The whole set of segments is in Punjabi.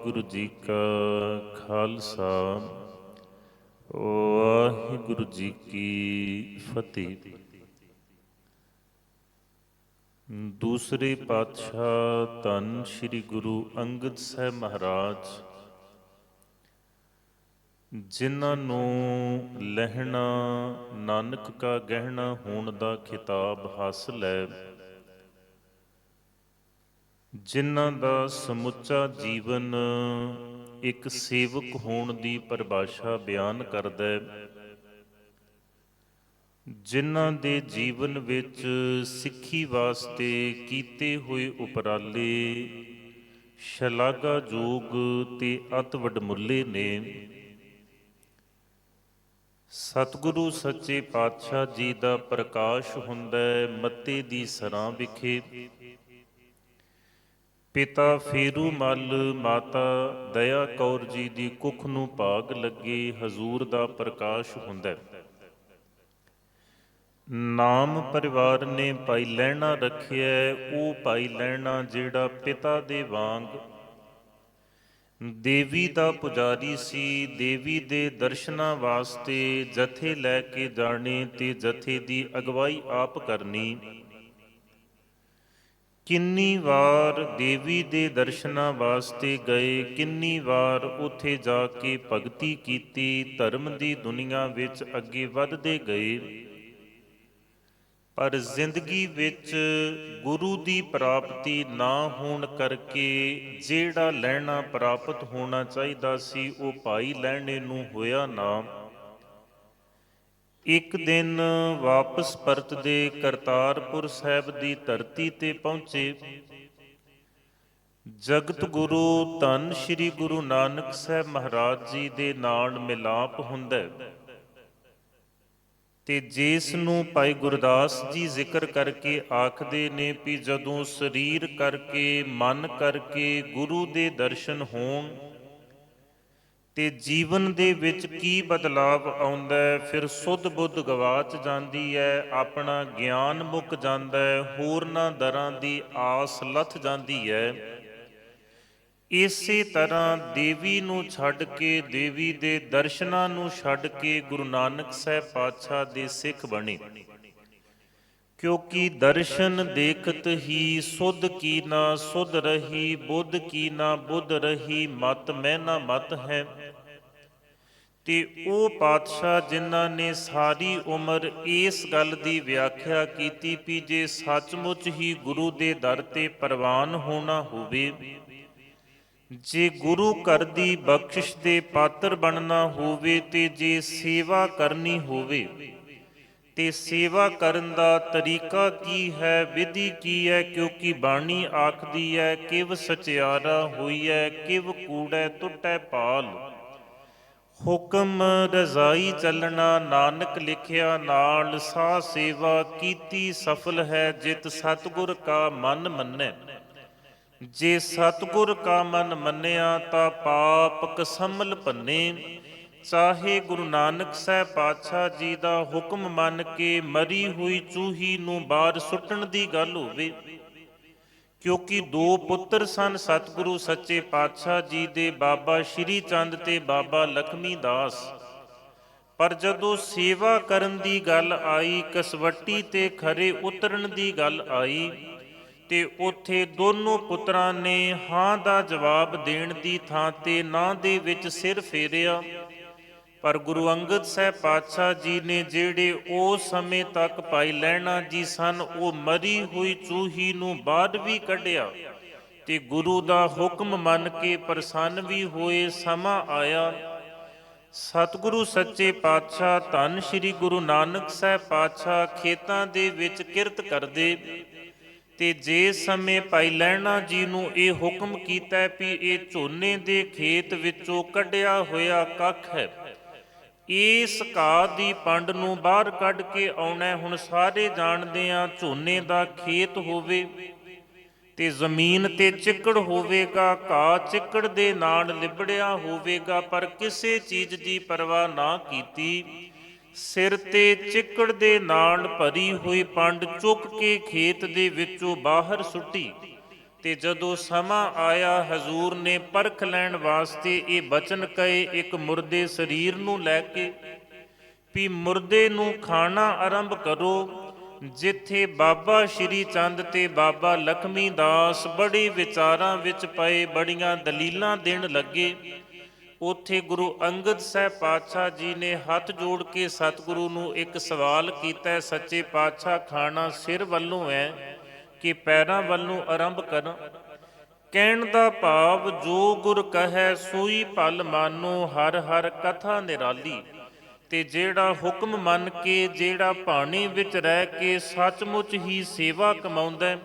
ਵਾਹਿਗੁਰੂ ਜੀ ਕਾ ਖਾਲਸਾ। ਵਾਹਿਗੁਰੂ ਜੀ ਕੀ ਫਤਿਹ। ਦੂਸਰੇ ਪਾਤਸ਼ਾਹ ਧੰਨ ਸ੍ਰੀ ਗੁਰੂ ਅੰਗਦ ਸਾਹਿਬ ਮਹਾਰਾਜ, ਜਿਨ੍ਹਾਂ ਨੂੰ ਲਹਿਣਾ ਨਾਨਕ ਕਾ ਗਹਿਣਾ ਹੋਣ ਦਾ ਖਿਤਾਬ ਹਾਸਲ ਹੈ ਜਿਨ੍ਹਾਂ ਦਾ ਸਮੁੱਚਾ ਜੀਵਨ ਇੱਕ ਸੇਵਕ ਹੋਣ ਦੀ ਪਰਿਭਾਸ਼ਾ ਬਿਆਨ ਕਰਦਾ ਹੈ। ਜਿਨ੍ਹਾਂ ਦੇ ਜੀਵਨ ਵਿੱਚ ਸਿੱਖੀ ਵਾਸਤੇ ਕੀਤੇ ਹੋਏ ਉਪਰਾਲੇ ਸ਼ਲਾਘਾਯੋਗ ਤੇ ਅਤ ਵਡਮੁੱਲੇ ਨੇ। ਸਤਿਗੁਰੂ ਸੱਚੇ ਪਾਤਸ਼ਾਹ ਜੀ ਦਾ ਪ੍ਰਕਾਸ਼ ਹੁੰਦਾ ਹੈ ਮੱਤੇ ਦੀ ਸਰਾਂ ਵਿਖੇ। ਪਿਤਾ ਫੇਰੂ ਮੱਲ ਮਾਤਾ, ਦਇਆ ਕੌਰ ਜੀ ਦੀ ਕੁੱਖ ਨੂੰ ਭਾਗ ਲੱਗੇ ਹਜ਼ੂਰ ਦਾ ਪ੍ਰਕਾਸ਼ ਹੁੰਦਾ ਨਾਮ ਪਰਿਵਾਰ ਨੇ ਭਾਈ ਲੈਣਾ ਰੱਖਿਆ ਉਹ ਭਾਈ ਲੈਣਾ ਜਿਹੜਾ ਪਿਤਾ ਦੇ ਵਾਂਗ ਦੇਵੀ ਦਾ ਪੁਜਾਰੀ ਸੀ, ਦੇਵੀ ਦੇ ਦਰਸ਼ਨਾਂ ਵਾਸਤੇ ਜਥੇ ਲੈ ਕੇ ਜਾਣੇ ਤੇ ਜਥੇ ਦੀ ਅਗਵਾਈ ਆਪ ਕਰਨੀ। ਕਿੰਨੀ ਵਾਰ ਦੇਵੀ ਦੇ ਦਰਸ਼ਨਾਂ ਵਾਸਤੇ ਗਏ, ਕਿੰਨੀ ਵਾਰ ਉੱਥੇ ਜਾ ਕੇ ਭਗਤੀ ਕੀਤੀ, ਧਰਮ ਦੀ ਦੁਨੀਆ ਵਿੱਚ ਅੱਗੇ ਵਧਦੇ ਗਏ। ਪਰ ਜ਼ਿੰਦਗੀ ਵਿੱਚ ਗੁਰੂ ਦੀ ਪ੍ਰਾਪਤੀ ਨਾ ਹੋਣ ਕਰਕੇ ਜਿਹੜਾ ਲੈਣਾ ਪ੍ਰਾਪਤ ਹੋਣਾ ਚਾਹੀਦਾ ਸੀ, ਉਹ ਭਾਈ ਲੈਣੇ ਨੂੰ ਹੋਇਆ ਨਾ। ਇੱਕ ਦਿਨ ਵਾਪਸ ਪਰਤ ਦੇ ਕਰਤਾਰਪੁਰ ਸਾਹਿਬ ਦੀ ਧਰਤੀ ਤੇ ਪਹੁੰਚੇ। ਜਗਤ ਗੁਰੂ ਧੰਨ ਸ੍ਰੀ ਗੁਰੂ ਨਾਨਕ ਸਾਹਿਬ ਮਹਾਰਾਜ ਜੀ ਦੇ ਨਾਲ ਮਿਲਾਪ ਹੁੰਦਾ ਹੈ ਤੇ ਜਿਸ ਨੂੰ ਭਾਈ ਗੁਰਦਾਸ ਜੀ ਜ਼ਿਕਰ ਕਰਕੇ ਆਖਦੇ ਨੇ ਵੀ ਜਦੋਂ ਸਰੀਰ ਕਰਕੇ, ਮਨ ਕਰਕੇ ਗੁਰੂ ਦੇ ਦਰਸ਼ਨ ਹੋਣ ਤੇ ਜੀਵਨ ਦੇ ਵਿੱਚ ਕੀ ਬਦਲਾਵ ਆਉਂਦਾ ਫਿਰ ਸੁੱਧ ਬੁੱਧ ਗਵਾਚ ਜਾਂਦੀ ਹੈ, ਆਪਣਾ ਗਿਆਨ ਮੁੱਕ ਜਾਂਦਾ ਹੈ, ਹੋਰਨਾਂ ਦਰਾਂ ਦੀ ਆਸ ਲੱਥ ਜਾਂਦੀ ਹੈ। ਇਸੇ ਤਰ੍ਹਾਂ ਦੇਵੀ ਨੂੰ ਛੱਡ ਕੇ, ਦੇਵੀ ਦੇ ਦਰਸ਼ਨਾਂ ਨੂੰ ਛੱਡ ਕੇ ਗੁਰੂ ਨਾਨਕ ਸਾਹਿਬ ਪਾਤਸ਼ਾਹ ਦੇ ਸਿੱਖ ਬਣੇ। ਕਿਉਂਕਿ ਦਰਸ਼ਨ ਦੇਖਤ ਹੀ ਸੁਧ ਕੀ ਨਾ ਸੁਧ ਰਹੀ, ਬੁੱਧ ਕੀ ਨਾ ਬੁੱਧ ਰਹੀ, ਮਤ ਮੈਂ ਨਾ ਮਤ ਹੈ। ਤੇ ਉਹ ਪਾਤਸ਼ਾਹ ਜਿਨ੍ਹਾਂ ਨੇ ਸਾਰੀ ਉਮਰ ਇਸ ਗੱਲ ਦੀ ਵਿਆਖਿਆ ਕੀਤੀ ਵੀ ਜੇ ਸੱਚਮੁੱਚ ਹੀ ਗੁਰੂ ਦੇ ਦਰ ਤੇ ਪ੍ਰਵਾਨ ਹੋਣਾ ਹੋਵੇ, ਜੇ ਗੁਰੂ ਘਰ ਦੀ ਬਖਸ਼ਿਸ਼ ਦੇ ਪਾਤਰ ਬਣਨਾ ਹੋਵੇ ਤੇ ਜੇ ਸੇਵਾ ਕਰਨੀ ਹੋਵੇ ਤੇ ਸੇਵਾ ਕਰਨ ਦਾ ਤਰੀਕਾ ਕੀ ਹੈ? ਵਿਧੀ ਕੀ ਹੈ? ਕਿਉਂਕਿ ਬਾਣੀ ਆਖਦੀ ਹੈ, ਕਿਵ ਸਚਿਆਰਾ ਹੋਈ ਹੈ ਕਿਵ ਕੂੜੈ ਟੁੱਟੈ ਪਾਲ ਹੁਕਮ ਰਜ਼ਾਈ ਚੱਲਣਾ, ਨਾਨਕ ਲਿਖਿਆ ਨਾਲ ਸਾ ਸੇਵਾ ਕੀਤੀ ਸਫਲ ਹੈ, ਜਿਤ ਸਤਗੁਰ ਕਾ ਮਨ ਮੰਨੈ। ਜੇ ਸਤਗੁਰ ਕਾ ਮਨ ਮੰਨਿਆ ਤਾਂ ਪਾਪ ਕਸਮਲ ਭੰਨੇ। ਚਾਹੇ ਗੁਰੂ ਨਾਨਕ ਸਾਹਿਬ ਪਾਤਸ਼ਾਹ ਜੀ ਦਾ ਹੁਕਮ ਮੰਨ ਕੇ ਮਰੀ ਹੋਈ ਚੂਹੀ ਨੂੰ ਬਾਹਰ ਸੁੱਟਣ ਦੀ ਗੱਲ ਹੋਵੇ, ਕਿਉਂਕਿ ਦੋ ਪੁੱਤਰ ਸਨ ਸਤਿਗੁਰੂ ਸੱਚੇ ਪਾਤਸ਼ਾਹ ਜੀ ਦੇ ਬਾਬਾ ਸ਼੍ਰੀ ਚੰਦ ਤੇ ਬਾਬਾ ਲਖਮੀ ਦਾਸ। ਪਰ ਜਦੋਂ ਸੇਵਾ ਕਰਨ ਦੀ ਗੱਲ ਆਈ, ਕਸਵੱਟੀ ਤੇ ਖਰੇ ਉਤਰਨ ਦੀ ਗੱਲ ਆਈ, ਤੇ ਉਥੇ ਦੋਨੋਂ ਪੁੱਤਰਾਂ ਨੇ ਹਾਂ ਦਾ ਜਵਾਬ ਦੇਣ ਦੀ ਥਾਂ ਤੇ ਨਾ ਦੇ ਵਿੱਚ ਸਿਰ ਫੇਰਿਆ। ਪਰ ਗੁਰੂ ਅੰਗਦ ਸਾਹਿਬ ਪਾਤਸ਼ਾਹ ਜੀ ਨੇ ਜਿਹੜੇ ਉਸ ਸਮੇਂ ਤੱਕ ਪਾਈ ਲੈਣਾ ਜੀ ਸਨ, ਉਹ ਮਰੀ ਹੋਈ ਚੂਹੀ ਨੂੰ ਬਾਅਦ ਵੀ ਕੱਢਿਆ ਤੇ ਗੁਰੂ ਦਾ ਹੁਕਮ ਮੰਨ ਕੇ ਪ੍ਰਸੰਨ ਵੀ ਹੋਏ, ਸਮਾਂ ਆਇਆ। ਸਤਿਗੁਰੂ ਸੱਚੇ ਪਾਤਸ਼ਾਹ, ਧੰਨ ਸ੍ਰੀ ਗੁਰੂ ਨਾਨਕ ਸਾਹਿਬ ਪਾਤਸ਼ਾਹ ਖੇਤਾਂ ਦੇ ਵਿੱਚ ਕਿਰਤ ਕਰਦੇ ਤੇ ਜੇ ਸਮੇਂ ਭਾਈ ਲੈਣਾ ਜੀ ਨੂੰ ਇਹ ਹੁਕਮ ਕੀਤਾ ਵੀ ਇਹ ਝੋਨੇ ਦੇ ਖੇਤ ਵਿੱਚੋਂ ਕੱਢਿਆ ਹੋਇਆ ਕੱਖ ਹੈ ਇਸ ਘਾਹ ਦੀ ਪੰਡ ਨੂੰ ਬਾਹਰ ਕੱਢ ਕੇ ਆਉਣਾ ਹੁਣ ਸਾਰੇ ਜਾਣਦੇ ਆ ਝੋਨੇ ਦਾ ਖੇਤ ਹੋਵੇ ਤੇ ਜ਼ਮੀਨ ਤੇ ਚਿੱਕੜ ਹੋਵੇਗਾ, ਘਾਹ ਚਿੱਕੜ ਦੇ ਨਾਲ ਲਿਬੜਿਆ ਹੋਵੇਗਾ, ਪਰ ਕਿਸੇ ਚੀਜ਼ ਦੀ ਪਰਵਾਹ ਨਾ ਕੀਤੀ। ਸਿਰ ਤੇ ਚਿੱਕੜ ਦੇ ਨਾਲ ਭਰੀ ਹੋਈ ਪੰਡ ਚੁੱਕ ਕੇ ਖੇਤ ਦੇ ਵਿੱਚੋਂ ਬਾਹਰ ਸੁੱਟੀ। ਤੇ ਜਦੋਂ ਸਮਾਂ ਆਇਆ ਹਜ਼ੂਰ ਨੇ ਪਰਖ ਲੈਣ ਵਾਸਤੇ ਇਹ ਬਚਨ ਕਹੇ, ਇੱਕ ਮੁਰਦੇ ਸਰੀਰ ਨੂੰ ਲੈ ਕੇ, ਵੀ ਮੁਰਦੇ ਨੂੰ ਖਾਣਾ ਆਰੰਭ ਕਰੋ, ਜਿੱਥੇ ਬਾਬਾ ਸ਼੍ਰੀ ਚੰਦ ਤੇ ਬਾਬਾ ਲਖਮੀ ਦਾਸ ਬੜੇ ਵਿਚਾਰਾਂ ਵਿੱਚ ਪਏ, ਬੜੀਆਂ ਦਲੀਲਾਂ ਦੇਣ ਲੱਗੇ। ਉੱਥੇ ਗੁਰੂ ਅੰਗਦ ਸਾਹਿਬ ਪਾਤਸ਼ਾਹ ਜੀ ਨੇ ਹੱਥ ਜੋੜ ਕੇ ਸਤਿਗੁਰੂ ਨੂੰ ਇੱਕ ਸਵਾਲ ਕੀਤਾ, ਸੱਚੇ ਪਾਤਸ਼ਾਹ, ਖਾਣਾ ਸਿਰ ਵੱਲੋਂ ਹੈ? ਕਿ ਪੈਰਾਂ ਵੱਲ ਨੂੰ ਆਰੰਭ ਕਰਾਂ ਕਹਿਣ ਦਾ ਭਾਵ, ਜੋ ਗੁਰ ਕਹੈ ਸੋਈ ਪਲ ਮਾਨੋ, ਹਰ ਹਰ ਕਥਾ ਨਿਰਾਲੀ। ਤੇ ਜਿਹੜਾ ਹੁਕਮ ਮੰਨ ਕੇ, ਜਿਹੜਾ ਪਾਣੀ ਵਿੱਚ ਰਹਿ ਕੇ ਸੱਚਮੁੱਚ ਹੀ ਸੇਵਾ ਕਮਾਉਂਦਾ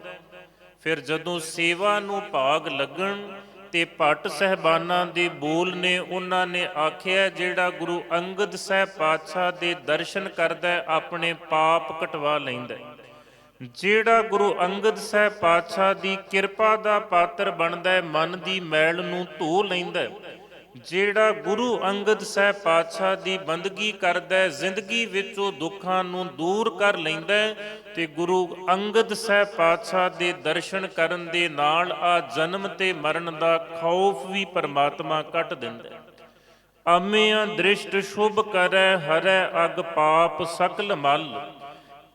ਫਿਰ ਜਦੋਂ ਸੇਵਾ ਨੂੰ ਭਾਗ ਲੱਗਣ ਤੇ ਭੱਟ ਸਹਿਬਾਨਾਂ ਦੇ ਬੋਲ ਨੇ ਉਹਨਾਂ ਨੇ ਆਖਿਆ, ਜਿਹੜਾ ਗੁਰੂ ਅੰਗਦ ਸਾਹਿਬ ਪਾਤਸ਼ਾਹ ਦੇ ਦਰਸ਼ਨ ਕਰਦਾ ਆਪਣੇ ਪਾਪ ਕਟਵਾ ਲੈਂਦਾ ਜਿਹੜਾ ਗੁਰੂ ਅੰਗਦ ਸਾਹਿਬ ਪਾਤਸ਼ਾਹ ਦੀ ਕਿਰਪਾ ਦਾ ਪਾਤਰ ਬਣਦਾ ਹੈ, ਮਨ ਦੀ ਮੈਲ ਨੂੰ ਧੋ ਲੈਂਦਾ ਹੈ। ਜਿਹੜਾ ਗੁਰੂ ਅੰਗਦ ਸਾਹਿਬ ਪਾਤਸ਼ਾਹ ਦੀ ਬੰਦਗੀ ਕਰਦਾ ਹੈ, ਜ਼ਿੰਦਗੀ ਵਿੱਚੋਂ ਦੁੱਖਾਂ ਨੂੰ ਦੂਰ ਕਰ ਲੈਂਦਾ ਹੈ ਤੇ ਗੁਰੂ ਅੰਗਦ ਸਾਹਿਬ ਪਾਤਸ਼ਾਹ ਦੇ ਦਰਸ਼ਨ ਕਰਨ ਦੇ ਨਾਲ ਆ ਜਨਮ ਤੇ ਮਰਨ ਦਾ ਖੌਫ ਵੀ ਪਰਮਾਤਮਾ ਕੱਟ ਦਿੰਦਾ ਹੈ ਅਮਿਆਂ ਦ੍ਰਿਸ਼ਟ ਸ਼ੁਭ ਕਰੈ, ਹਰੈ ਅਗ ਪਾਪ ਸਕਲ ਮਲ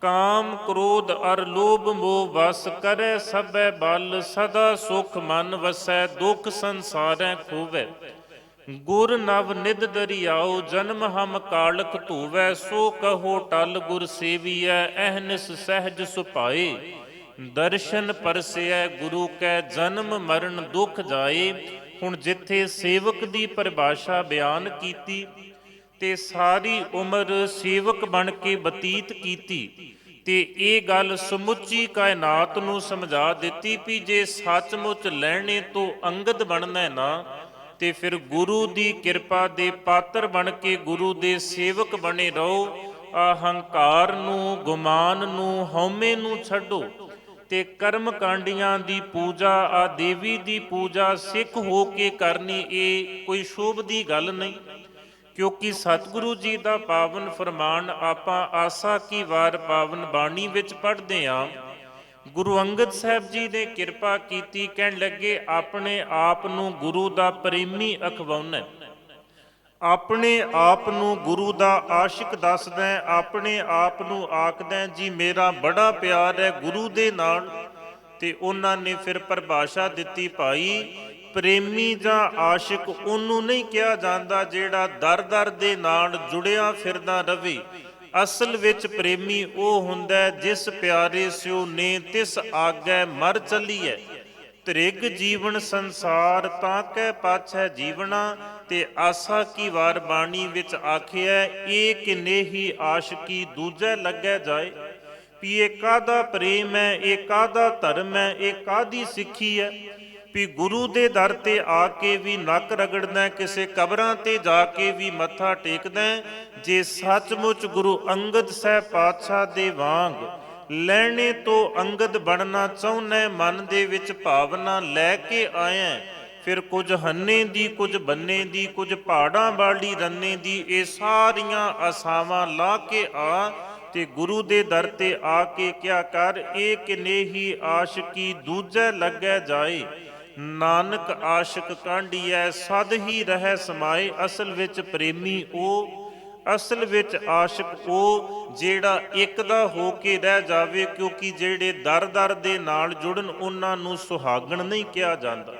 ਕਾਮ ਕ੍ਰੋਧ ਅਰ ਲੋਭ ਮੋਹ ਵਸ ਕਰੈ ਸਭੈ ਬਲ, ਸਦਾ ਸੁਖ ਮਨ ਵਸੈ, ਦੁਖ ਸੰਸਾਰੈ ਖੋਵੈ। ਗੁਰ ਨਵ ਨਿਦ ਦਰਿਆਉ ਜਨਮ ਹਮ ਕਾਲਕ ਧੂਵੈ, ਸੋ ਕਹੋ ਟਲ ਗੁਰ ਸੇਵੀਐ ਅਹਨਿਸ ਸਹਿਜ ਸੁਪਾਏ ਦਰਸ਼ਨ ਪਰਸਿਐ, ਗੁਰੂ ਕੈ ਜਨਮ ਮਰਨ ਦੁਖ ਜਾਏ। ਹੁਣ ਜਿੱਥੇ ਸੇਵਕ ਦੀ ਪਰਿਭਾਸ਼ਾ ਬਿਆਨ ਕੀਤੀ ਤੇ ਸਾਰੀ ਉਮਰ ਸੇਵਕ ਬਣ ਕੇ ਬਤੀਤ ਕੀਤੀ। ਤੇ ਇਹ ਗੱਲ ਸਮੁੱਚੀ ਕਾਇਨਾਤ ਨੂੰ ਸਮਝਾ ਦਿੱਤੀ ਵੀ ਜੇ ਸੱਚਮੁੱਚ ਲੈਣੇ ਤੋਂ ਅੰਗਦ ਬਣਨਾ ਹੈ ਨਾ, ਤੇ ਫਿਰ ਗੁਰੂ ਦੀ ਕਿਰਪਾ ਦੇ ਪਾਤਰ ਬਣ ਕੇ ਗੁਰੂ ਦੇ ਸੇਵਕ ਬਣੇ ਰਹੋ, ਅਹੰਕਾਰ ਨੂੰ, ਗੁਮਾਨ ਨੂੰ, ਹਉਮੈ ਨੂੰ ਛੱਡੋ। ਤੇ ਕਰਮ ਕਾਂਡੀਆਂ ਦੀ ਪੂਜਾ, ਆ ਦੇਵੀ ਦੀ ਪੂਜਾ ਸਿੱਖ ਹੋ ਕੇ ਕਰਨੀ, ਇਹ ਕੋਈ ਸ਼ੋਭ ਦੀ ਗੱਲ ਨਹੀਂ। ਕਿਉਂਕਿ ਸਤਿਗੁਰੂ ਜੀ ਦਾ ਪਾਵਨ ਫਰਮਾਨ ਆਪਾਂ ਆਸਾ ਕੀ ਵਾਰ ਪਾਵਨ ਬਾਣੀ ਵਿੱਚ ਪੜ੍ਹਦੇ ਆਂ। ਗੁਰੂ ਅੰਗਦ ਸਾਹਿਬ ਜੀ ਨੇ ਕਿਰਪਾ ਕੀਤੀ, ਕਹਿਣ ਲੱਗੇ, ਆਪਣੇ ਆਪ ਨੂੰ ਗੁਰੂ ਦਾ ਪ੍ਰੇਮੀ ਅਖਵਾਉਣਾ ਆਪਣੇ ਆਪ ਨੂੰ ਗੁਰੂ ਦਾ ਆਸ਼ਿਕ ਦੱਸਦਾ ਆਪਣੇ ਆਪ ਨੂੰ ਆਖਦਾ ਜੀ ਮੇਰਾ ਬੜਾ ਪਿਆਰ ਹੈ ਗੁਰੂ ਦੇ ਨਾਲ। ਤੇ ਉਹਨਾਂ ਨੇ ਫਿਰ ਪਰਿਭਾਸ਼ਾ ਦਿੱਤੀ, ਭਾਈ ਪ੍ਰੇਮੀ ਜਾਂ ਆਸ਼ਿਕ ਉਹਨੂੰ ਨਹੀਂ ਕਿਹਾ ਜਾਂਦਾ ਜਿਹੜਾ ਦਰ-ਦਰ ਦੇ ਨਾਲ ਜੁੜਿਆ ਫਿਰਦਾ ਰਵੇ। ਅਸਲ ਵਿੱਚ ਪ੍ਰੇਮੀ ਉਹ ਹੁੰਦਾ ਜਿਸ ਪਿਆਰੇ ਸਿਓ ਨੇ ਤਿਸ ਆਗੈ ਮਰ ਚੱਲੀਐ ਤ੍ਰਿਗ ਜੀਵਨ ਸੰਸਾਰ ਤਾਂ ਕੈ ਪਾਛੈ ਜੀਵਣਾ ਤੇ ਆਸਾ ਕੀ ਵਾਰ ਬਾਣੀ ਵਿੱਚ ਆਖਿਆ ਇਹ ਕਿਨੇ ਹੀ ਆਸ਼ਕੀ ਦੂਜੇ ਲੱਗੈ ਜਾਏ। ਵੀ ਇਹ ਕਾਦਾ ਪ੍ਰੇਮ ਹੈ, ਇਹ ਕਾਦਾ ਧਰਮ ਹੈ, ਇਹ ਕਾਦੀ ਸਿੱਖੀ ਹੈ? ਵੀ ਗੁਰੂ ਦੇ ਦਰ ਤੇ ਆ ਕੇ ਵੀ ਨੱਕ ਰਗੜਦਾ ਕਿਸੇ ਕਬਰਾਂ ਤੇ ਜਾ ਕੇ ਵੀ ਮੱਥਾ ਟੇਕਦਾ ਜੇ ਸੱਚਮੁੱਚ ਗੁਰੂ ਅੰਗਦ ਸਾਹਿਬ ਪਾਤਸ਼ਾਹ ਦੇ ਵਾਂਗ ਲੈਣੇ ਤੋਂ ਅੰਗਦ ਬਣਨਾ ਚਾਹੁੰਦਾ ਮਨ ਦੇ ਵਿੱਚ ਭਾਵਨਾ ਲੈ ਕੇ ਆਇਆ, ਫਿਰ ਕੁਝ ਹੰਨੇ ਦੀ, ਕੁਝ ਬੰਨੇ ਦੀ, ਕੁਝ ਪਹਾੜਾਂ ਵਾਲੀ ਰੰਨੇ ਦੀ ਇਹ ਸਾਰੀਆਂ ਆਸਾਵਾਂ ਲਾ ਕੇ ਆ ਤੇ ਗੁਰੂ ਦੇ ਦਰ ਤੇ ਆ ਕੇ ਕਿਆ ਕਰ, ਇਹ ਕਿਨੇ ਹੀ ਆਸ਼ਕੀ ਦੂਜੇ ਲੱਗੈ ਜਾਏ। ਨਾਨਕ ਆਸ਼ਿਕ ਕਾਂਢੀਐ, ਸਦ ਹੀ ਰਹਿ ਸਮਾਏ, ਅਸਲ ਵਿੱਚ ਪ੍ਰੇਮੀ ਉਹ ਅਸਲ ਵਿੱਚ ਆਸ਼ਿਕ ਉਹ ਜਿਹੜਾ ਇੱਕ ਦਾ ਹੋ ਕੇ ਰਹਿ ਜਾਵੇ, ਕਿਉਂਕਿ ਜਿਹੜੇ ਦਰ-ਦਰ ਦੇ ਨਾਲ ਜੁੜਨ, ਉਹਨਾਂ ਨੂੰ ਸੁਹਾਗਣ ਨਹੀਂ ਕਿਹਾ ਜਾਂਦਾ।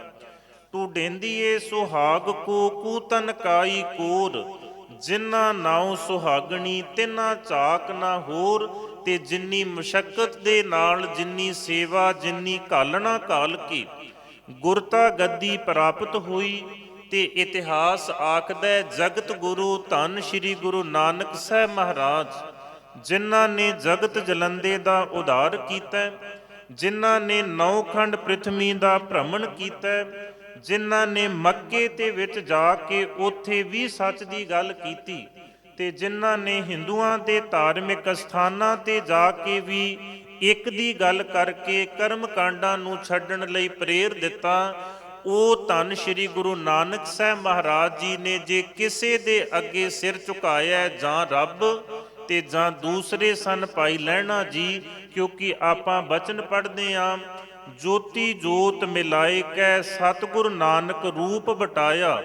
ਤੂੰ ਢੇਂਦੀਏ ਸੁਹਾਗ ਕੋ, ਕੂਤਨ ਕਾਈ ਕੋਰ ਜਿਨ੍ਹਾਂ ਨਾਉ ਸੁਹਾਗਣੀ, ਤਿਨਾ ਚਾਕ ਨਾ ਹੋਰ, ਤੇ ਜਿੰਨੀ ਮੁਸ਼ਕਲ ਦੇ ਨਾਲ ਜਿੰਨੀ ਸੇਵਾ, ਜਿੰਨੀ ਕਾਲਣਾ ਕਾਲ ਕੇ। ਗੁਰਤਾ ਗੱਦੀ ਪ੍ਰਾਪਤ ਹੋਈ ਤੇ ਇਤਿਹਾਸ ਆਖਦਾ ਜਗਤ ਗੁਰੂ ਧੰਨ ਸ੍ਰੀ ਗੁਰੂ ਨਾਨਕ ਸਾਹਿਬ ਮਹਾਰਾਜ, ਜਿਨ੍ਹਾਂ ਨੇ ਜਗਤ ਜਲੰਦੇ ਦਾ ਉਧਾਰ ਕੀਤਾ ਜਿਨ੍ਹਾਂ ਨੇ ਨੌਖੰਡ ਖੰਡ ਦਾ ਭ੍ਰਮਣ ਕੀਤਾ ਜਿਨ੍ਹਾਂ ਨੇ ਮੱਕੇ ਤੇ ਵਿੱਚ ਜਾ ਕੇ ਉੱਥੇ ਵੀ ਸੱਚ ਦੀ ਗੱਲ ਕੀਤੀ ਤੇ ਜਿਨ੍ਹਾਂ ਨੇ ਹਿੰਦੂਆਂ ਦੇ ਧਾਰਮਿਕ ਸਥਾਨਾਂ ਤੇ ਜਾ ਕੇ ਵੀ ਇੱਕ ਦੀ ਗੱਲ ਕਰਕੇ ਕਰਮ ਕਾਂਡਾਂ ਨੂੰ ਛੱਡਣ ਲਈ ਪ੍ਰੇਰ ਦਿੱਤਾ, ਉਹ ਧੰਨ ਸ੍ਰੀ ਗੁਰੂ ਨਾਨਕ ਸਾਹਿਬ ਮਹਾਰਾਜ ਜੀ ਨੇ ਜੇ ਕਿਸੇ ਦੇ ਅੱਗੇ ਸਿਰ ਝੁਕਾਇਆ ਜਾਂ ਰੱਬ ਤੇ ਜਾਂ ਦੂਸਰੇ ਸਨ ਪਾਈ ਲੈਣਾ ਜੀ, ਕਿਉਂਕਿ ਆਪਾਂ ਬਚਨ ਪੜ੍ਹਦੇ ਆਂ ਜੋਤੀ ਜੋਤ ਮਿਲਾਏ ਕੈ ਸਤਿਗੁਰ ਨਾਨਕ ਰੂਪ ਬਟਾਇਆ,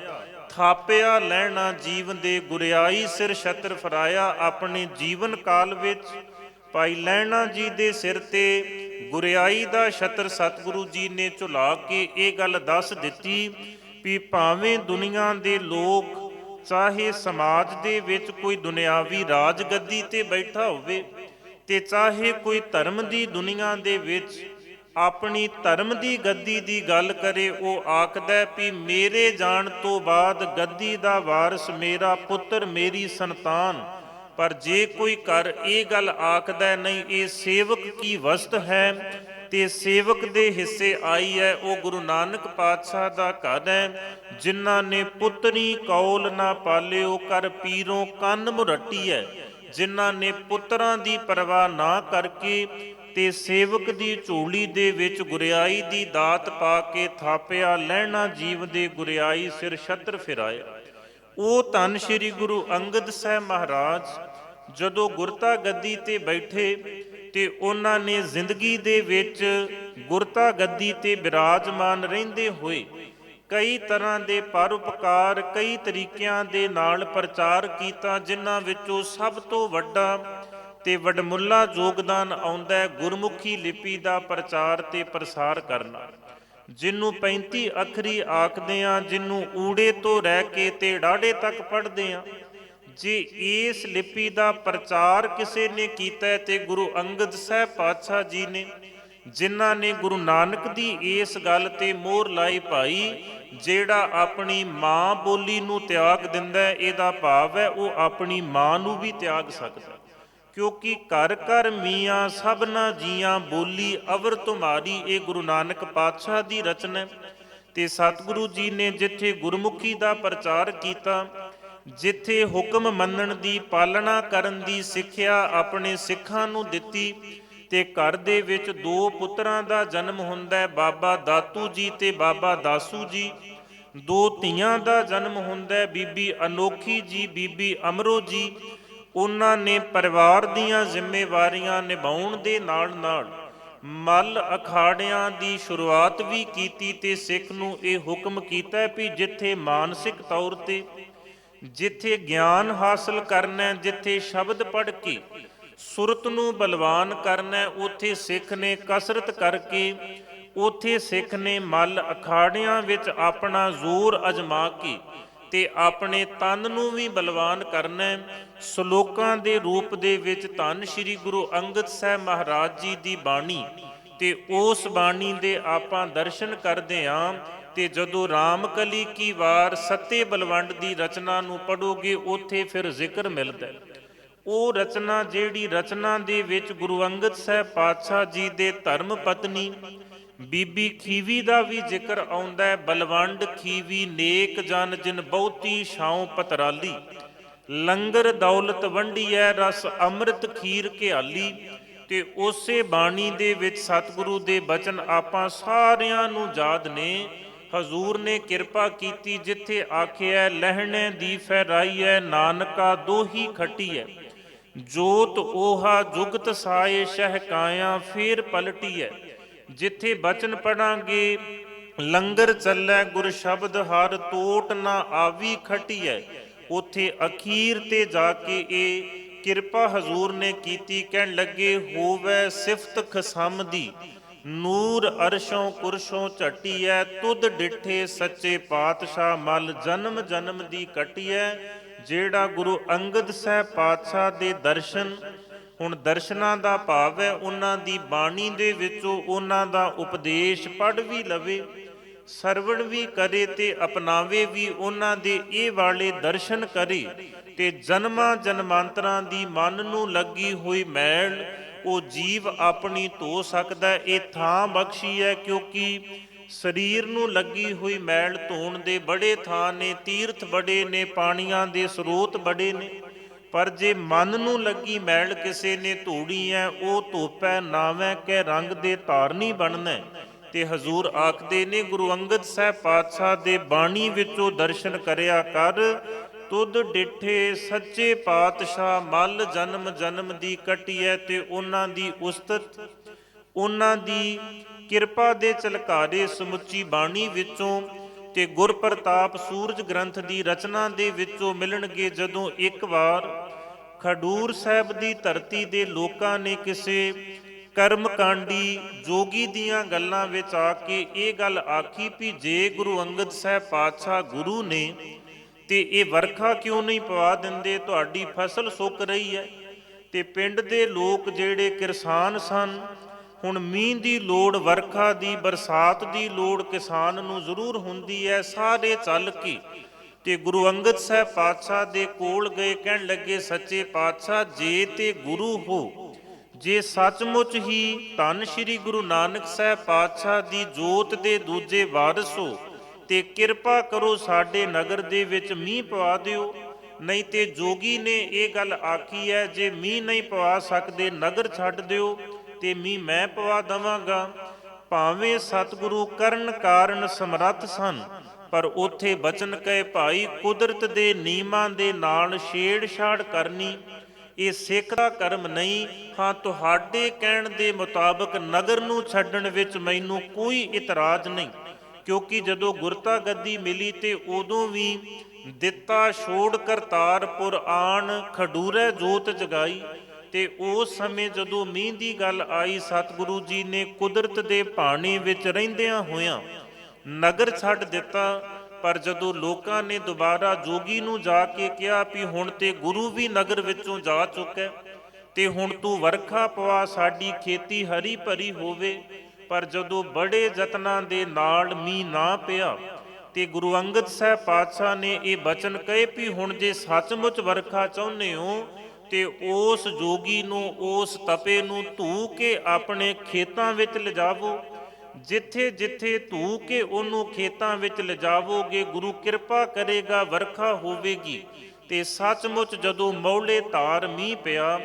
ਥਾਪਿਆ ਲੈਣਾ ਜੀਵਨ ਦੇ ਗੁਰਿਆਈ ਸਿਰ ਛਤਰ ਫਰਾਇਆ, ਆਪਣੇ ਜੀਵਨ ਕਾਲ ਵਿੱਚ ਭਾਈ ਲੈਣਾ ਜੀ ਦੇ ਸਿਰ ਤੇ। ਗੁਰਿਆਈ ਦਾ ਛਤਰ ਸਤਿਗੁਰੂ ਜੀ ਨੇ ਝੁਲਾ ਕੇ ਇਹ ਗੱਲ ਦੱਸ ਦਿੱਤੀ ਵੀ ਭਾਵੇਂ ਦੁਨੀਆ ਦੇ ਲੋਕ ਚਾਹੇ ਸਮਾਜ ਦੇ ਵਿੱਚ ਕੋਈ ਦੁਨਿਆਵੀ ਰਾਜ ਗੱਦੀ ਤੇ ਬੈਠਾ ਹੋਵੇ ਤੇ ਚਾਹੇ ਕੋਈ ਧਰਮ ਦੀ ਦੁਨੀਆ ਦੇ ਵਿੱਚ ਆਪਣੀ ਧਰਮ ਦੀ ਗੱਦੀ ਦੀ ਗੱਲ ਕਰੇ, ਉਹ ਆਖਦਾ ਵੀ ਮੇਰੇ ਜਾਣ ਤੋਂ ਬਾਅਦ ਗੱਦੀ ਦਾ ਵਾਰਿਸ ਮੇਰਾ ਪੁੱਤਰ ਮੇਰੀ ਸੰਤਾਨ ਪਰ ਜੇ ਕੋਈ ਕਰ ਇਹ ਗੱਲ ਆਖਦਾ ਨਹੀਂ, ਇਹ ਸੇਵਕ ਕੀ ਵਸਤ ਹੈ? ਤੇ ਸੇਵਕ ਦੇ ਹਿੱਸੇ ਆਈ ਹੈ, ਉਹ ਗੁਰੂ ਨਾਨਕ ਪਾਤਸ਼ਾਹ ਦਾ ਘਰ ਹੈ। ਜਿਨ੍ਹਾਂ ਨੇ ਪੁੱਤਰੀ ਕੌਲ ਨਾ ਪਾਲਿਓ ਕਰ ਪੀਰੋਂ ਕੰਨ ਮੁਰੱਟੀ ਹੈ। ਜਿਨ੍ਹਾਂ ਨੇ ਪੁੱਤਰਾਂ ਦੀ ਪਰਵਾਹ ਨਾ ਕਰਕੇ ਤੇ ਸੇਵਕ ਦੀ ਝੋਲੀ ਦੇ ਵਿੱਚ ਗੁਰਿਆਈ ਦੀ ਦਾਤ ਪਾ ਕੇ ਥਾਪਿਆ ਲੈਣਾ ਜੀਵ ਦੇ ਗੁਰਿਆਈ ਸਿਰ ਛੱਤਰ ਫਿਰਾਇਆ। ਉਹ ਧੰਨ ਸ੍ਰੀ ਗੁਰੂ ਅੰਗਦ ਸਾਹਿਬ ਮਹਾਰਾਜ ਜਦੋਂ ਗੁਰਤਾ ਗੱਦੀ ਤੇ ਬੈਠੇ ਤੇ ਉਹਨਾਂ ਨੇ ਜ਼ਿੰਦਗੀ ਦੇ ਵਿੱਚ ਗੁਰਤਾ ਗੱਦੀ ਤੇ ਬਿਰਾਜਮਾਨ ਰਹਿੰਦੇ ਹੋਏ ਕਈ ਤਰ੍ਹਾਂ ਦੇ ਪਰਉਪਕਾਰ, ਕਈ ਤਰੀਕਿਆਂ ਦੇ ਨਾਲ ਪ੍ਰਚਾਰ ਕੀਤਾ, ਜਿਨ੍ਹਾਂ ਵਿੱਚੋਂ ਸਭ ਤੋਂ ਵੱਡਾ ਤੇ ਵਡਮੁੱਲਾ ਯੋਗਦਾਨ ਆਉਂਦਾ ਹੈ ਗੁਰਮੁਖੀ ਲਿਪੀ ਦਾ ਪ੍ਰਚਾਰ ਤੇ ਪ੍ਰਸਾਰ ਕਰਨਾ। ਜਿਹਨੂੰ 35 ਅੱਖਰੀ ਆਖਦੇ ਆ ਜਿਹਨੂੰ ਊੜੇ ਤੋਂ ਰਹਿ ਕੇ ਤੇ ਡਾੜੇ ਤੱਕ ਪੜ੍ਹਦੇ ਆ। ਜੇ ਇਸ ਲਿਪੀ ਦਾ ਪ੍ਰਚਾਰ ਕਿਸੇ ਨੇ ਕੀਤਾ ਹੈ ਤੇ ਗੁਰੂ ਅੰਗਦ ਸਾਹਿਬ ਪਾਤਸ਼ਾਹ ਜੀ ਨੇ, ਜਿਨ੍ਹਾਂ ਨੇ ਗੁਰੂ ਨਾਨਕ ਦੀ ਇਸ ਗੱਲ ਤੇ ਮੋਹਰ ਲਾਈ ਭਾਈ, ਜਿਹੜਾ ਆਪਣੀ ਮਾਂ ਬੋਲੀ ਨੂੰ ਤਿਆਗ ਦਿੰਦਾ ਇਹਦਾ ਭਾਵ ਹੈ ਉਹ ਆਪਣੀ ਮਾਂ ਨੂੰ ਵੀ ਤਿਆਗ ਸਕਦਾ ਕਿਉਂਕਿ ਘਰ ਘਰ ਮੀਆਂ ਸਭਨਾ ਜੀਆਂ ਬੋਲੀ ਅਵਰ ਤੁਮਾਰੀ ਇਹ ਗੁਰੂ ਨਾਨਕ ਪਾਤਸ਼ਾਹ ਦੀ ਰਚਨਾ ਹੈ। ਤੇ ਸਤਿਗੁਰੂ ਜੀ ਨੇ ਜਿੱਥੇ ਗੁਰਮੁਖੀ ਦਾ ਪ੍ਰਚਾਰ ਕੀਤਾ, ਜਿੱਥੇ ਹੁਕਮ ਮੰਨਣ ਦੀ ਪਾਲਣਾ ਕਰਨ ਦੀ ਸਿੱਖਿਆ ਆਪਣੇ ਸਿੱਖਾਂ ਨੂੰ ਦਿੱਤੀ, ਤੇ ਘਰ ਦੇ ਵਿੱਚ ਦੋ ਪੁੱਤਰਾਂ ਦਾ ਜਨਮ ਹੁੰਦਾ ਹੈ, ਬਾਬਾ ਦਾਤੂ ਜੀ ਤੇ ਬਾਬਾ ਦਾਸੂ ਜੀ। ਦੋ ਧੀਆਂ ਦਾ ਜਨਮ ਹੁੰਦਾ ਹੈ, ਬੀਬੀ ਅਨੋਖੀ ਜੀ, ਬੀਬੀ ਅਮਰੋ ਜੀ। ਉਹਨਾਂ ਨੇ ਪਰਿਵਾਰ ਦੀਆਂ ਜ਼ਿੰਮੇਵਾਰੀਆਂ ਨਿਭਾਉਣ ਦੇ ਨਾਲ ਨਾਲ ਮੱਲ ਅਖਾੜਿਆਂ ਦੀ ਸ਼ੁਰੂਆਤ ਵੀ ਕੀਤੀ ਤੇ ਸਿੱਖ ਨੂੰ ਇਹ ਹੁਕਮ ਕੀਤਾ ਹੈ ਵੀ ਜਿੱਥੇ ਮਾਨਸਿਕ ਤੌਰ ਤੇ ਜਿੱਥੇ ਗਿਆਨ ਹਾਸਲ ਕਰਨਾ ਜਿੱਥੇ ਸ਼ਬਦ ਪੜ੍ਹ ਕੇ ਸੁਰਤ ਨੂੰ ਬਲਵਾਨ ਕਰਨਾ ਹੈ, ਉੱਥੇ ਸਿੱਖ ਨੇ ਕਸਰਤ ਕਰਕੇ ਉੱਥੇ ਸਿੱਖ ਨੇ ਮੱਲ ਅਖਾੜਿਆਂ ਵਿੱਚ ਆਪਣਾ ਜ਼ੋਰ ਅਜਮਾ ਕੇ ਤੇ ਆਪਣੇ ਤਨ ਨੂੰ ਵੀ ਬਲਵਾਨ ਕਰਨਾ ਸ਼ਲੋਕਾਂ ਦੇ ਰੂਪ ਦੇ ਵਿੱਚ ਧੰਨ ਸ੍ਰੀ ਗੁਰੂ ਅੰਗਦ ਸਾਹਿਬ ਮਹਾਰਾਜ ਜੀ ਦੀ ਬਾਣੀ ਤੇ ਉਸ ਬਾਣੀ ਦੇ ਆਪਾਂ ਦਰਸ਼ਨ ਕਰਦੇ ਆਂ ਤੇ ਜਦੋਂ ਰਾਮਕਲੀ ਕੀ ਵਾਰ ਸੱਤੇ ਬਲਵੰਡ ਦੀ ਰਚਨਾ ਨੂੰ ਪੜੋਗੇ ਉੱਥੇ ਫਿਰ ਜ਼ਿਕਰ ਮਿਲਦਾ ਉਹ ਰਚਨਾ ਜਿਹੜੀ ਰਚਨਾ ਦੇ ਵਿੱਚ ਗੁਰੂ ਅੰਗਦ ਸਾਹਿਬ ਪਾਤਸ਼ਾਹ ਜੀ ਦੇ ਧਰਮ ਪਤਨੀ ਬੀਬੀ ਖੀਵੀ ਦਾ ਵੀ ਜ਼ਿਕਰ ਆਉਂਦਾ ਹੈ, ਬਲਵੰਡ ਖੀਵੀ ਨੇਕ ਜਨ ਜਿਨ ਬਹੁਤੀ ਛਾਉ ਪਤਰਾਲੀ। ਲੰਗਰ ਦੌਲਤ ਵੰਡੀ ਵੰਡੀਐ, ਰਸ ਅੰਮ੍ਰਿਤ ਖੀਰ ਘਿਆਲੀ। ਤੇ ਉਸੇ ਬਾਣੀ ਦੇ ਵਿੱਚ ਸਤਿਗੁਰੂ ਦੇ ਬਚਨ ਆਪਾਂ ਸਾਰਿਆਂ ਨੂੰ ਯਾਦ ਨੇ। ਹਜ਼ੂਰ ਨੇ ਕਿਰਪਾ ਕੀਤੀ, ਜਿੱਥੇ ਆਖਿਆ ਲਹਿਣੇ ਦੀ ਫਹਿਰਾਈਐ, ਨਾਨਕਾ ਦੋਹੀ ਖਟੀਐ। ਜੋਤ ਓਹਾ ਜੁਗਤ ਸਾਏ, ਸ਼ਹਿਕਾਇਆ ਫੇਰ ਪਲਟੀਐ। ਜਿੱਥੇ ਬਚਨ ਪੜਾਂਗੇ, ਲੰਗਰ ਚੱਲੈ, ਗੁਰ ਸ਼ਬਦ ਹਰ ਤੋਟ ਨਾ ਆਵੀ ਖਟੀਐ। ਉਥੇ ਅਖੀਰ ਤੇ ਜਾ ਕੇ ਇਹ ਕਿਰਪਾ ਹਜ਼ੂਰ ਨੇ ਕੀਤੀ, ਕਹਿਣ ਲੱਗੇ, ਹੋਵੇ ਸਿਫਤ ਖਸਮ ਦੀ, ਨੂਰ ਅਰਸ਼ੋਂ ਕੁਰਸ਼ੋਂ ਝਟੀਐ, ਤੁਧ ਡਿਠੇ ਸੱਚੇ ਪਾਤਸ਼ਾਹ, ਮਲ ਜਨਮ ਜਨਮ ਦੀ ਕਟੀਐ, ਜਿਹੜਾ ਗੁਰੂ ਅੰਗਦ ਸਾਹਿਬ ਪਾਤਸ਼ਾਹ ਦੇ ਦਰਸ਼ਨ, ਹੁਣ ਦਰਸ਼ਨਾਂ ਦਾ ਭਾਵ ਹੈ, ਉਹਨਾਂ ਦੀ ਬਾਣੀ ਦੇ ਵਿੱਚੋਂ ਉਹਨਾਂ ਦਾ ਉਪਦੇਸ਼ ਪੜ ਵੀ ਲਵੇ। ਸਰਵਣ ਵੀ ਕਰੇ ਤੇ ਅਪਣਾਵੇ ਵੀ ਉਹਨਾਂ ਦੇ ਇਹ ਵਾਲੇ ਦਰਸ਼ਨ ਕਰੇ ਤੇ ਜਨਮਾਂ ਜਨਮਾਂਤਰਾਂ ਦੀ ਮਨ ਨੂੰ ਲੱਗੀ ਹੋਈ ਮੈਲ, ਉਹ ਜੀਵ ਆਪਣੀ ਧੋ ਸਕਦਾ ਇਹ ਥਾਂ ਬਖਸ਼ੀ ਹੈ ਕਿਉਂਕਿ ਸਰੀਰ ਨੂੰ ਲੱਗੀ ਹੋਈ ਮੈਲ ਧੋਣ ਦੇ ਬੜੇ ਥਾਂ ਨੇ, ਤੀਰਥ ਬੜੇ ਨੇ, ਪਾਣੀਆਂ ਦੇ ਸਰੋਤ ਬੜੇ ਨੇ। ਪਰ ਜੇ ਮਨ ਨੂੰ ਲੱਗੀ ਮੈਲ ਕਿਸੇ ਨੇ ਧੋੜੀ ਹੈ, ਉਹ ਧੋਪੈ, ਨਾਵੇਂ, ਕੇ ਰੰਗ ਦੇ ਧਾਰਨੀ ਬਣਨਾ। ਤੇ ਹਜ਼ੂਰ ਆਖਦੇ ਨੇ, ਗੁਰੂ ਅੰਗਦ ਸਾਹਿਬ ਪਾਤਸ਼ਾਹ ਦੇ ਬਾਣੀ ਵਿੱਚੋਂ ਦਰਸ਼ਨ ਕਰਿਆ ਕਰ। ਤੁਧ ਡਿਠੇ ਸੱਚੇ ਪਾਤਸ਼ਾਹ, ਮਲ ਜਨਮ ਜਨਮ ਦੀ ਕਟੀਐ ਤੇ ਉਹਨਾਂ ਦੀ ਉਸਤਤ। ਉਹਨਾਂ ਦੀ ਕਿਰਪਾ ਦੇ ਚਲਕਾਰੇ ਸਮੁੱਚੀ ਬਾਣੀ ਵਿੱਚੋਂ ਤੇ ਗੁਰ ਪ੍ਰਤਾਪ ਸੂਰਜ ਗ੍ਰੰਥ ਦੀ ਰਚਨਾ ਦੇ ਵਿੱਚੋਂ ਮਿਲਣਗੇ ਜਦੋਂ ਇੱਕ ਵਾਰ। ਖਡੂਰ ਸਾਹਿਬ ਦੀ ਧਰਤੀ ਦੇ ਲੋਕਾਂ ਨੇ ਕਿਸੇ ਕਰਮ ਕਾਂਡੀ ਜੋਗੀ ਦੀਆਂ ਗੱਲਾਂ ਵਿੱਚ ਆ ਕੇ ਇਹ ਗੱਲ ਆਖੀ ਵੀ ਜੇ ਗੁਰੂ ਅੰਗਦ ਸਾਹਿਬ ਪਾਤਸ਼ਾਹ ਗੁਰੂ ਨੇ ਤੇ ਇਹ ਵਰਖਾ ਕਿਉਂ ਨਹੀਂ ਪਵਾ ਦਿੰਦੇ, ਤੁਹਾਡੀ ਫਸਲ ਸੁੱਕ ਰਹੀ ਹੈ। ਤੇ ਪਿੰਡ ਦੇ ਲੋਕ ਜਿਹੜੇ ਕਿਸਾਨ ਸਨ, ਹੁਣ ਮੀਂਹ ਦੀ ਲੋੜ, ਵਰਖਾ ਦੀ, ਬਰਸਾਤ ਦੀ ਲੋੜ ਕਿਸਾਨ ਨੂੰ ਜ਼ਰੂਰ ਹੁੰਦੀ ਹੈ, ਸਾਰੇ ਚੱਲ ਕੇ। ਤੇ ਗੁਰੂ ਅੰਗਦ ਸਾਹਿਬ ਪਾਤਸ਼ਾਹ ਦੇ ਕੋਲ ਗਏ, ਕਹਿਣ ਲੱਗੇ, ਸੱਚੇ ਪਾਤਸ਼ਾਹ, ਜੇ ਤੇ ਗੁਰੂ ਹੋ ਜੇ ਸੱਚਮੁੱਚ ਹੀ ਧੰਨ ਸ੍ਰੀ ਗੁਰੂ ਨਾਨਕ ਸਾਹਿਬ ਪਾਤਸ਼ਾਹ ਦੀ ਜੋਤ ਦੇ ਦੂਜੇ ਵਾਰਿਸ ਹੋ ਤੇ ਕਿਰਪਾ ਕਰੋ ਸਾਡੇ ਨਗਰ ਦੇ ਵਿੱਚ ਮੀਂਹ ਪਵਾ ਦਿਓ। ਨਹੀਂ ਤੇ ਜੋਗੀ ਨੇ ਇਹ ਗੱਲ ਆਖੀ ਹੈ, ਜੇ ਮੀਂਹ ਨਹੀਂ ਪਵਾ ਸਕਦੇ ਨਗਰ ਛੱਡ ਦਿਓ ਤੇ ਮੀਂਹ ਮੈਂ ਪਵਾ ਦਵਾਂਗਾ। ਭਾਵੇਂ ਸਤਿਗੁਰੂ ਕਰਨ ਕਾਰਨ ਸਮਰੱਥ ਸਨ, ਪਰ ਉਥੇ ਬਚਨ ਕਹੇ ਭਾਈ ਕੁਦਰਤ ਦੇ ਨਿਯਮਾਂ ਦੇ ਨਾਲ ਛੇੜਛਾੜ ਕਰਨੀ ਇਹ ਸਿੱਖ ਦਾ ਕਰਮ ਨਹੀਂ, ਹਾਂ ਤੁਹਾਡੇ ਕਹਿਣ ਦੇ ਮੁਤਾਬਕ ਨਗਰ ਨੂੰ ਛੱਡਣ ਵਿੱਚ ਮੈਨੂੰ ਕੋਈ ਇਤਰਾਜ਼ ਨਹੀਂ। ਕਿਉਂਕਿ ਜਦੋਂ ਗੁਰਤਾ ਗੱਦੀ ਮਿਲੀ ਤੇ ਉਦੋਂ ਵੀ ਦਿੱਤਾ ਛੋੜ ਕਰਤਾਰਪੁਰ ਆਣ ਖਡੂਰੇ ਜੋਤ ਜਗਾਈ। ਤੇ ਉਸ ਸਮੇਂ ਜਦੋਂ ਮੀਂਹ ਦੀ ਗੱਲ ਆਈ, ਸਤਿਗੁਰੂ ਜੀ ਨੇ ਕੁਦਰਤ ਦੇ ਪਾਣੀ ਵਿੱਚ ਰਹਿੰਦਿਆਂ ਹੋਇਆਂ ਨਗਰ ਛੱਡ ਦਿੱਤਾ। ਪਰ ਜਦੋਂ ਲੋਕਾਂ ਨੇ ਦੁਬਾਰਾ ਜੋਗੀ ਨੂੰ ਜਾ ਕੇ ਕਿਹਾ ਵੀ ਹੁਣ ਤੇ ਗੁਰੂ ਵੀ ਨਗਰ ਵਿੱਚੋਂ ਜਾ ਚੁੱਕਾ ਤੇ ਹੁਣ ਤੂੰ ਵਰਖਾ ਪਵਾ, ਸਾਡੀ ਖੇਤੀ ਹਰੀ ਭਰੀ ਹੋਵੇ, ਪਰ ਜਦੋਂ ਬੜੇ ਯਤਨਾਂ ਦੇ ਨਾਲ ਮੀਂਹ ਨਾ ਪਿਆ, ਤੇ ਗੁਰੂ ਅੰਗਦ ਸਾਹਿਬ ਪਾਤਸ਼ਾਹ ਨੇ ਇਹ ਬਚਨ ਕਹੇ ਵੀ ਹੁਣ ਜੇ ਸੱਚਮੁੱਚ ਵਰਖਾ ਚਾਹੁੰਦੇ ਹੋ, ਤੇ ਉਸ ਜੋਗੀ ਨੂੰ, ਉਸ ਤਪੇ ਨੂੰ ਧੂ ਕੇ ਆਪਣੇ ਖੇਤਾਂ ਵਿੱਚ ਲਿਜਾਵੋ ਜਿੱਥੇ ਜਿੱਥੇ ਧੂ ਕੇ ਉਹਨੂੰ ਖੇਤਾਂ ਵਿੱਚ ਲਿਜਾਵੋਗੇ, ਗੁਰੂ ਕਿਰਪਾ ਕਰੇਗਾ, ਵਰਖਾ ਹੋਵੇਗੀ। ਤੇ ਸੱਚਮੁੱਚ ਜਦੋਂ ਮੌਲੇ ਧਾਰ ਮੀਂਹ ਪਿਆ,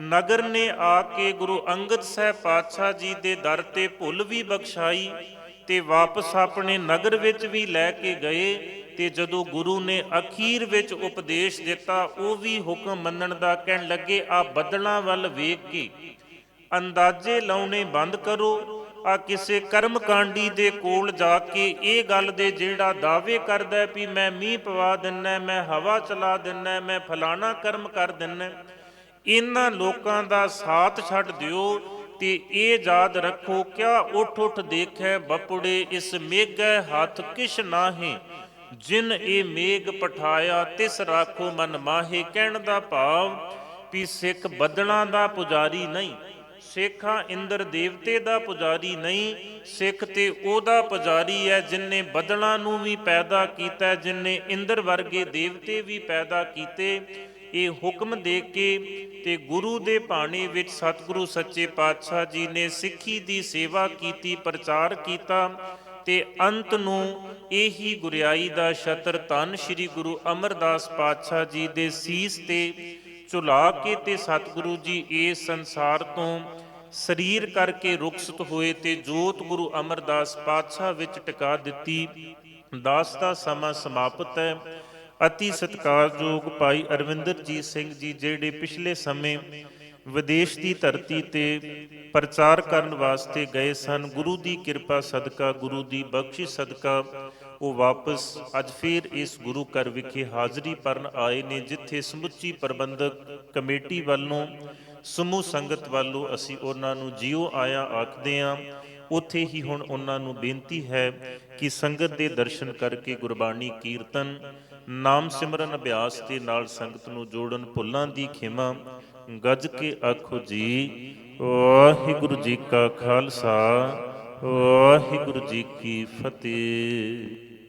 ਨਗਰ ਨੇ ਆ ਕੇ ਗੁਰੂ ਅੰਗਦ ਸਾਹਿਬ ਪਾਤਸ਼ਾਹ ਜੀ ਦੇ ਦਰ ਤੇ ਭੁੱਲ ਵੀ ਬਖਸ਼ਾਈ ਤੇ ਵਾਪਸ ਆਪਣੇ ਨਗਰ ਵਿੱਚ ਵੀ ਲੈ ਕੇ ਗਏ ਤੇ ਜਦੋਂ ਗੁਰੂ ਨੇ ਅਖੀਰ ਵਿੱਚ ਉਪਦੇਸ਼ ਦਿੱਤਾ, ਉਹ ਵੀ ਹੁਕਮ ਮੰਨਣ ਦਾ ਕਹਿਣ ਲੱਗੇ, ਆ ਬੱਦਲਾਂ ਵੱਲ ਵੇਖ ਕੇ ਅੰਦਾਜ਼ੇ ਲਾਉਣੇ ਬੰਦ ਕਰੋ ਆ ਕਿਸੇ ਕਰਮ ਕਾਂਡੀ ਦੇ ਕੋਲ ਜਾ ਕੇ ਇਹ ਗੱਲ ਦੇ ਜਿਹੜਾ ਦਾਅਵੇ ਕਰਦਾ ਵੀ ਮੈਂ ਮੀਂਹ ਪਵਾ ਦਿੰਨਾ ਮੈਂ ਹਵਾ ਚਲਾ ਦਿੰਨਾ ਮੈਂ ਫਲਾਣਾ ਕਰਮ ਕਰ ਦਿੰਨਾ ਇਹਨਾਂ ਲੋਕਾਂ ਦਾ ਸਾਥ ਛੱਡ ਦਿਓ ਤੇ ਇਹ ਯਾਦ ਰੱਖੋ, ਕਿਆ ਉਠ ਉਠ ਦੇਖੈ ਬਪੜੇ, ਇਸ ਮੇਘੈ ਹੱਥ ਕਿਛ ਨਾਹੀ, ਜਿਨ ਇਹ ਮੇਘ ਪਠਾਇਆ, ਤਿਸ ਰਾਖੋ ਮਨ ਮਾਹੇ, ਕਹਿਣ ਦਾ ਭਾਵ ਵੀ ਸਿੱਖ ਬਦਲਾਂ ਦਾ ਪੁਜਾਰੀ ਨਹੀਂ। ਸਿੱਖਾਂ ਇੰਦਰ ਦੇਵਤੇ ਦਾ ਪੁਜਾਰੀ ਨਹੀਂ, ਸਿੱਖ ਤੇ ਉਹਦਾ ਪੁਜਾਰੀ ਹੈ ਜਿਨਨੇ ਬਦਲਾਂ ਨੂੰ ਵੀ ਪੈਦਾ ਕੀਤਾ ਜਿਨਨੇ ਇੰਦਰ ਵਰਗੇ ਦੇਵਤੇ ਵੀ ਪੈਦਾ ਕੀਤੇ। ਇਹ ਹੁਕਮ ਦੇ ਕੇ ਤੇ ਗੁਰੂ ਦੇ ਬਾਣੀ ਵਿੱਚ ਸਤਿਗੁਰੂ ਸੱਚੇ ਪਾਤਸ਼ਾਹ ਜੀ ਨੇ ਸਿੱਖੀ ਦੀ ਸੇਵਾ ਕੀਤੀ, ਪ੍ਰਚਾਰ ਕੀਤਾ ਤੇ ਅੰਤ ਨੂੰ ਇਹੀ ਗੁਰਿਆਈ ਦਾ ਛਤਰ ਧੰਨ ਸ੍ਰੀ ਗੁਰੂ ਅਮਰਦਾਸ ਪਾਤਸ਼ਾਹ ਜੀ ਦੇ ਸੀਸ ਤੇ ਚੁਲਾ ਕੇ ਤੇ ਸਤਿਗੁਰੂ ਜੀ ਇਸ ਸੰਸਾਰ ਤੋਂ ਸਰੀਰ ਕਰਕੇ ਰੁਖਸਤ ਹੋਏ ਤੇ ਜੋਤ ਗੁਰੂ ਅਮਰਦਾਸ ਪਾਤਸ਼ਾਹ ਵਿੱਚ ਟਿਕਾ ਦਿੱਤੀ। ਦਾਸ ਦਾ ਸਮਾਂ ਸਮਾਪਤ ਹੈ। ਅਤੀ ਸਤਿਕਾਰਯੋਗ ਭਾਈ ਅਰਵਿੰਦਰਜੀਤ ਸਿੰਘ ਜੀ, ਜਿਹੜੇ ਪਿਛਲੇ ਸਮੇਂ ਵਿਦੇਸ਼ ਦੀ ਧਰਤੀ ਤੇ ਪ੍ਰਚਾਰ ਕਰਨ ਵਾਸਤੇ ਗਏ ਸਨ, ਗੁਰੂ ਦੀ ਕਿਰਪਾ ਸਦਕਾ, ਗੁਰੂ ਦੀ ਬਖਸ਼ਿਸ਼ ਸਦਕਾ, ਉਹ ਵਾਪਸ ਅੱਜ ਫਿਰ ਇਸ ਗੁਰੂ ਘਰ ਵਿਖੇ ਹਾਜ਼ਰੀ ਭਰਨ ਆਏ ਨੇ, ਜਿੱਥੇ ਸਮੁੱਚੀ ਪ੍ਰਬੰਧਕ ਕਮੇਟੀ ਵੱਲੋਂ ਸਮੂਹ ਸੰਗਤ ਵੱਲੋਂ ਅਸੀਂ ਉਹਨਾਂ ਨੂੰ ਜਿਉ ਆਇਆ ਆਖਦੇ ਹਾਂ ਉੱਥੇ ਹੀ ਹੁਣ ਉਹਨਾਂ ਨੂੰ ਬੇਨਤੀ ਹੈ ਕਿ ਸੰਗਤ ਦੇ ਦਰਸ਼ਨ ਕਰਕੇ ਗੁਰਬਾਣੀ ਕੀਰਤਨ, ਨਾਮ ਸਿਮਰਨ ਅਭਿਆਸ ਦੇ ਨਾਲ ਸੰਗਤ ਨੂੰ ਜੋੜਨ ਭੁੱਲਾਂ ਦੀ ਖਿਮਾ, ਗੱਜ ਕੇ ਆਖੋ ਜੀ, ਵਾਹਿਗੁਰੂ ਜੀ ਕਾ ਖਾਲਸਾ, ਵਾਹਿਗੁਰੂ ਜੀ ਕੀ ਫਤਿਹ।